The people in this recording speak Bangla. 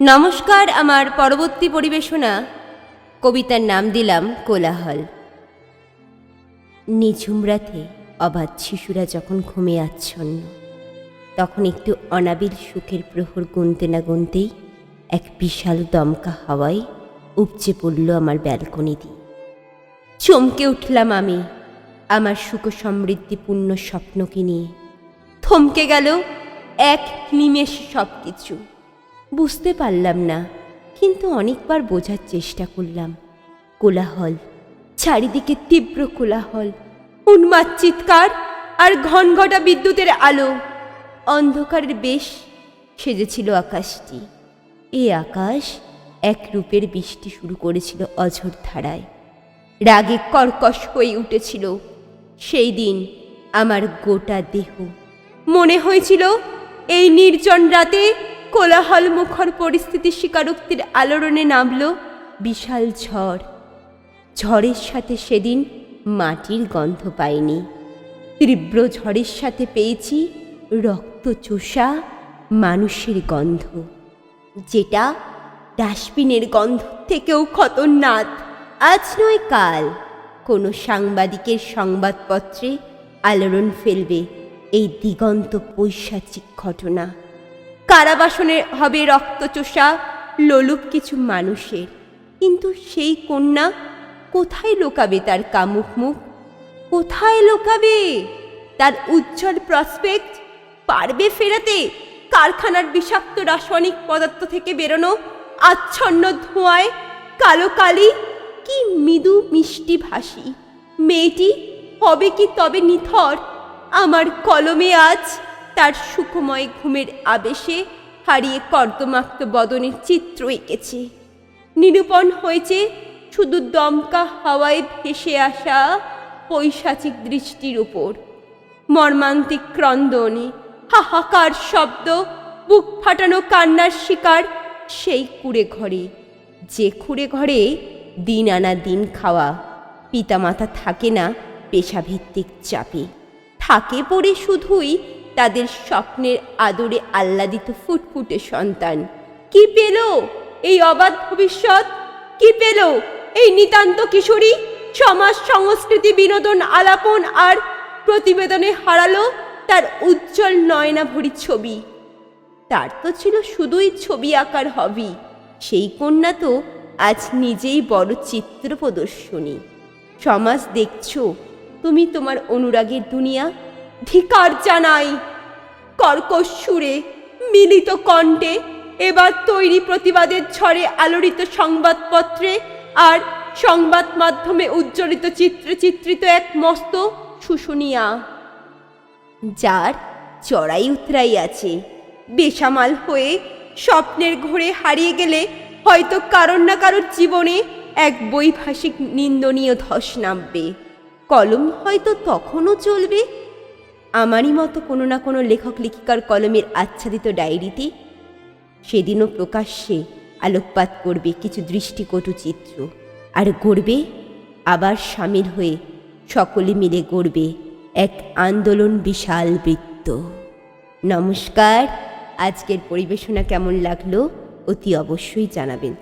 নমস্কার আমার পরবর্তী পরিবেশনা। কবিতার নাম দিলাম কোলাহল। নিঝুম রাতে অবাধ শিশুরা যখন ঘুমে আচ্ছন্ন, তখন একটু অনাবিল সুখের প্রহর গুনতে না গুনতেই এক বিশাল দমকা হাওয়ায় উপচে পড়ল আমার ব্যালকনি দিয়ে চমকে উঠলাম আমি আমার সুখ সমৃদ্ধিপূর্ণ স্বপ্নকে নিয়ে। থমকে গেল এক নিমেষ সব কিছু বুঝতে পারলাম না, কিন্তু অনেকবার বোঝার চেষ্টা করলাম। কোলাহল, চারিদিকে তীব্র কোলাহল, উন্মাদ চিৎকার আর ঘনঘটা বিদ্যুতের আলো। অন্ধকারের বেশ সেজেছিল আকাশটি। এ আকাশ এক রূপের বৃষ্টি শুরু করেছিল অঝোর ধারায়। রাগে কর্কশ হয়ে উঠেছিল। সেই দিন আমার গোটা দেহ মনে হয়েছিল এই নির্জন রাতে কোলাহল মুখর পরিস্থিতির স্বীকারোক্তির আলোড়নে নামল বিশাল ঝড়। ঝড়ের সাথে সেদিন মাটির গন্ধ পাইনি। তীব্র ঝড়ের সাথে পেয়েছি রক্ত চোষা মানুষের গন্ধ। যেটা ডাস্টবিনের গন্ধ থেকেও খতরনাক। আজ নয় কাল কোনো সাংবাদিকের সংবাদপত্রে আলোড়ন ফেলবে এই দিগন্ত পৈশাচিক ঘটনা। কারাবাসনে হবে রক্তচোষা লোলুপ কিছু মানুষের। কিন্তু সেই কন্যা কোথায় লোকাবে তার কামুক মুখ? কোথায় লোকাবে? তার উজ্জ্বল প্রসপেক্ট পারবে ফেরাতে? কারখানার বিষাক্ত রাসায়নিক পদার্থ থেকে বেরোনো আচ্ছন্ন ধোঁয়ায় কালো কালি কি মৃদু মিষ্টি ভাসি মেয়েটি হবে কি তবে নিথর? আমার কলমে আজ তার সুখময় ঘুমের আবেশে হারিয়ে কর্দমাক্ত বদনের চিত্র এঁকেছে। নিরূপণ হয়েছে শুধু দমকা হাওয়ায় ভেসে আসা পৈশাচিক দৃষ্টির উপর। মর্মান্তিক ক্রন্দনে হাহাকার শব্দ, বুক ফাটানো কান্নার শিকার সেই কুড়ে ঘরে। যে খুঁড়ে ঘরে দিন আনা দিন খাওয়া, পিতামাতা থাকে না পেশাভিত্তিক চাপে। থাকে পড়ে শুধুই তাদের স্বপ্নের আদরে আহ্লাদিত ফুটফুটে সন্তান। কি পেল এই অবাধ ভবিষ্যৎ? কি পেল এই নিতান্ত কিশোরী? সমাজ সংস্কৃতি বিনোদন আলাপন আর প্রতিবেদনে হারালো তার উজ্জ্বল নয়না নয়নাভরি ছবি। তার তো ছিল শুধুই ছবি আঁকার হবি সেই কন্যা তো আজ নিজেই বড় চিত্র প্রদর্শনী। সমাজ দেখছ, তুমি তোমার অনুরাগের দুনিয়া, ধিকার জানাই। কর্কশ সুরে মিলিত কণ্ঠে এবার তৈরি প্রতিবাদের ঝড়ে আলোড়িত সংবাদপত্রে আর সংবাদ মাধ্যমে উজ্জ্বলিত চিত্রে চিত্রিত এক মস্ত শুশুনিয়া, যার চড়াই উতরাই আছে। বেসামাল হয়ে স্বপ্নের ঘোরে হারিয়ে গেলে হয়তো কারোর না কারোর জীবনে এক বৈভাষিক নিন্দনীয় ধস নামবে। কলম হয়তো তখনও চলবে আমারই মতো কোনো না কোনো লেখক লেখিকার কলমের আচ্ছাদিত ডায়েরিতে সেদিনও প্রকাশ্যে আলোকপাত করবে কিছু দৃষ্টিকটু চিত্র। আর গড়বে, আবার সামিল হয়ে সকলে মিলে গড়বে এক আন্দোলন বিশাল বৃত্ত। নমস্কার, আজকের পরিবেশনা কেমন লাগল অতি অবশ্যই জানাবেন।